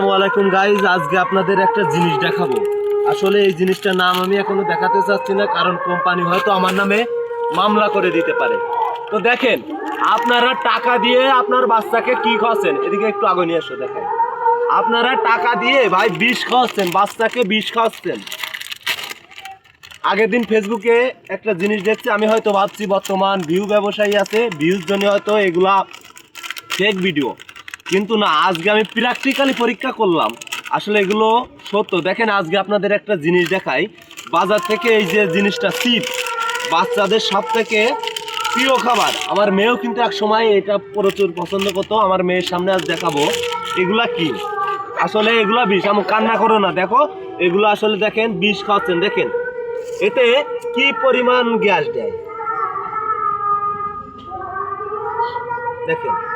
আসসালামাইকুম গাইজ আজকে আপনাদের একটা জিনিস দেখাবো। আসলে এই জিনিসটার নাম আমি এখনও দেখাতে চাচ্ছি না, কারণ কোম্পানি হয়তো আমার নামে মামলা করে দিতে পারে। তো দেখেন, আপনারা টাকা দিয়ে আপনার বাচ্চাকে কি খাওয়াচ্ছেন? এদিকে একটু আগে নিয়ে এসো, দেখেন। আপনারা টাকা দিয়ে, ভাই, বিষ খাওয়াচ্ছেন, বাচ্চাকে বিষ খাওয়াচ্ছেন। আগের দিন ফেসবুকে একটা জিনিস দেখছি, আমি হয়তো ভাবছি বর্তমান ভিউ ব্যবসায়ী আছে, ভিউর জন্য হয়তো এগুলা ফেক ভিডিও কিন্তু না, আজকে আমি প্র্যাকটিক্যালি পরীক্ষা করলাম। আসলে এগুলো সত্য। দেখেন, আজকে আপনাদের একটা জিনিস দেখাই। বাজার থেকে এই যে জিনিসটা সিপ বাচ্চাদের সব থেকে প্রিয় খাবার। আমার মেয়েও কিন্তু এক সময় এটা প্রচুর পছন্দ করতো। আমার মেয়ের সামনে আজ দেখাবো। এগুলা কি? আসলে এগুলা বিষ। আমি কান্না করো না। দেখো, এগুলো আসলে দেখেন, বিষ খাওয়াচ্ছেন। দেখেন, এতে কি পরিমাণ গ্যাস দেয়? দেখেন।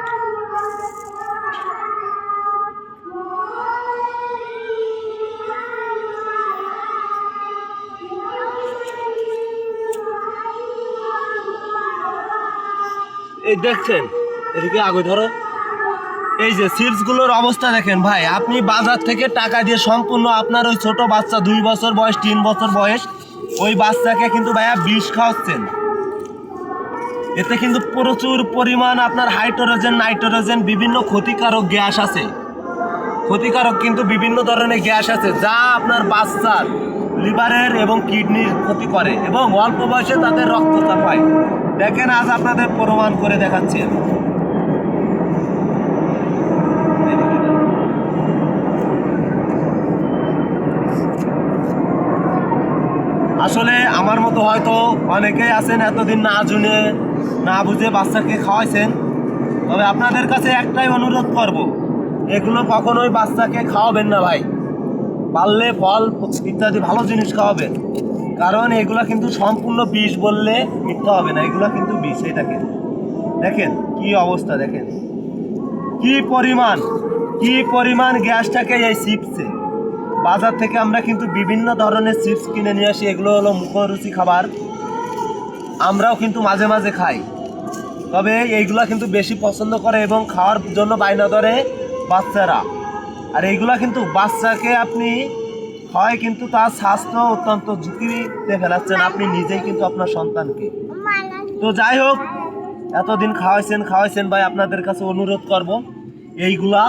এই দেখছেন, এদিকে আগে ধরো। এই যে সিটসগুলোর অবস্থা দেখেন ভাই, আপনি বাজার থেকে টাকা দিয়ে সম্পূর্ণ আপনার ওই ছোট বাচ্চা দুই বছর বয়স, তিন বছর বয়স, ওই বাচ্চাকে কিন্তু ভাইয়া বিষ খাওয়াচ্ছেন। এতে কিন্তু প্রচুর পরিমাণ আপনার হাইড্রোজেন, নাইট্রোজেন, বিভিন্ন ক্ষতিকারক গ্যাস আছে। ক্ষতিকারক কিন্তু বিভিন্ন ধরনের গ্যাস আছে, যা আপনার বাচ্চার লিভারের এবং কিডনির ক্ষতি করে এবং অল্প বয়সে তাদের রক্তচাপ হয়। দেখেন, আজ আপনাদের প্রমাণ করে দেখাচ্ছি আমি। আসলে আমার মতো হয়তো অনেকেই আছেন, এতদিন না জুনে, না বুঝে বাচ্চাকে খাওয়াইছেন। তবে আপনাদের কাছে একটাই অনুরোধ করব, এগুলো কখনোই বাচ্চাকে খাওয়াবেন না ভাই। পারলে ফল, ইত্যাদি ভালো জিনিস খাওয়াবেন। কারণ এগুলো কিন্তু সম্পূর্ণ বিষ বললে মিথ্যা হবে না, এগুলো কিন্তু বিষ এই দেখেন দেখেন, কি অবস্থা দেখেন। কি পরিমাণ কি পরিমাণ গ্যাসটাকে এই চিপসে। বাজার থেকে আমরা কিন্তু বিভিন্ন ধরনের চিপস কিনে নিয়ে আসি, এগুলো হলো মুখরুচি খাবার। আমরাও কিন্তু মাঝে মাঝে খাই। তবে এইগুলা কিন্তু বেশি পছন্দ করে এবং খাওয়ার জন্য বায়না ধরে বাচ্চারা। আর এইগুলা কিন্তু বাচ্চাকে আপনি হয়, কিন্তু তার স্বাস্থ্য অত্যন্ত ঝুঁকিতে ফেলাচ্ছেন। আপনি নিজেই কিন্তু আপনার সন্তানকে। তো যাই হোক, এতদিন খাওয়াইছেন খাওয়াইছেন ভাই, আপনাদের কাছে অনুরোধ করব, এইগুলা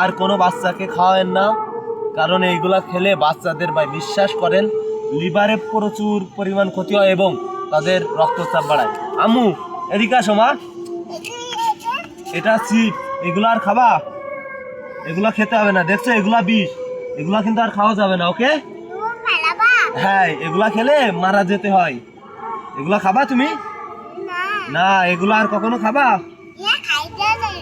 আর কোনো বাচ্চাকে খাওয়াবেন না, কারণ এইগুলা খেলে বাচ্চাদের ভাই বিশ্বাস করেন, লিভারে প্রচুর পরিমাণ ক্ষতি হয় এবং তাদের রক্তচাপ বাড়ায়। আম্মু, এদিকে আসো মা। এটা চিপ এগুলো আর খাবা? এগুলা খেতে হবে না, দেখছ? এগুলা বিষ। এগুলা কিন্তু আর খাওয়া যাবে না, ওকে? হ্যাঁ এগুলা খেলে মারা যেতে হয়। এগুলা খাবা তুমি? না, এগুলো আর কখনো খাবা?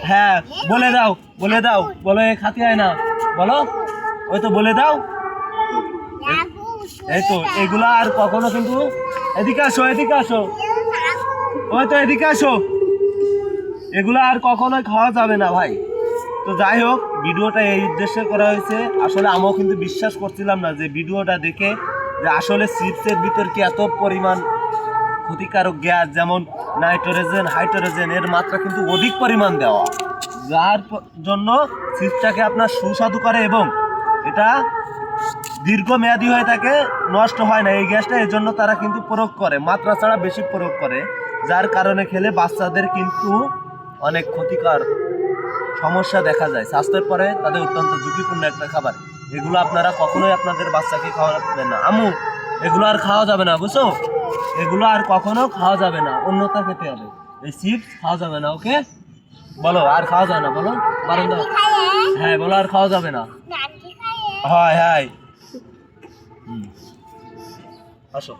হ্যাঁ বলে দাও বলে দাও, বলে খাতে হয় না। বলো, ওই তো বলে দাও। এই তো, এগুলা আর কখনো কিন্তু এদিকে আসো এদিকে আসো। ওই তো এদিকে আসো। এগুলো আর কখনোই খাওয়া যাবে না, ভাই। তো যাই হোক, ভিডিওটা এই উদ্দেশ্যে করা হয়েছে। আসলে আমিও কিন্তু বিশ্বাস করছিলাম না যে ভিডিওটা দেখে যে আসলে চিপসের ভিতর কি এত পরিমাণ ক্ষতিকারক গ্যাস, যেমন নাইট্রোজেন, হাইড্রোজেন, এর মাত্রা কিন্তু অধিক পরিমাণ দেওয়া। যার জন্য চিপসটাকে আপনার সুস্বাদু করে এবং এটা দীর্ঘমেয়াদী হয়ে থাকে, নষ্ট হয় না। এই গ্যাসটা এর জন্য তারা কিন্তু প্রয়োগ করে, মাত্রা ছাড়া বেশি প্রয়োগ করে, যার কারণে খেলে বাচ্চাদের কিন্তু অনেক ক্ষতিকর সমস্যা দেখা যায়। স্বাস্থ্যের পরে তাদের অত্যন্ত ঝুঁকিপূর্ণ একটা খাবার। এগুলো আপনারা কখনোই আপনাদের বাচ্চাকে খাওয়াবেন না। আমু এগুলো আর খাওয়া যাবে না বুঝছ? এগুলো আর কখনো খাওয়া যাবে না। অন্যতা খেতে হবে। এই চিপস খাওয়া যাবে না ওকে? বলো আর খাওয়া যাবে না বলো। বারণ হ্যাঁ বলো আর খাওয়া যাবে না। হয় হ্যাঁ। আসো।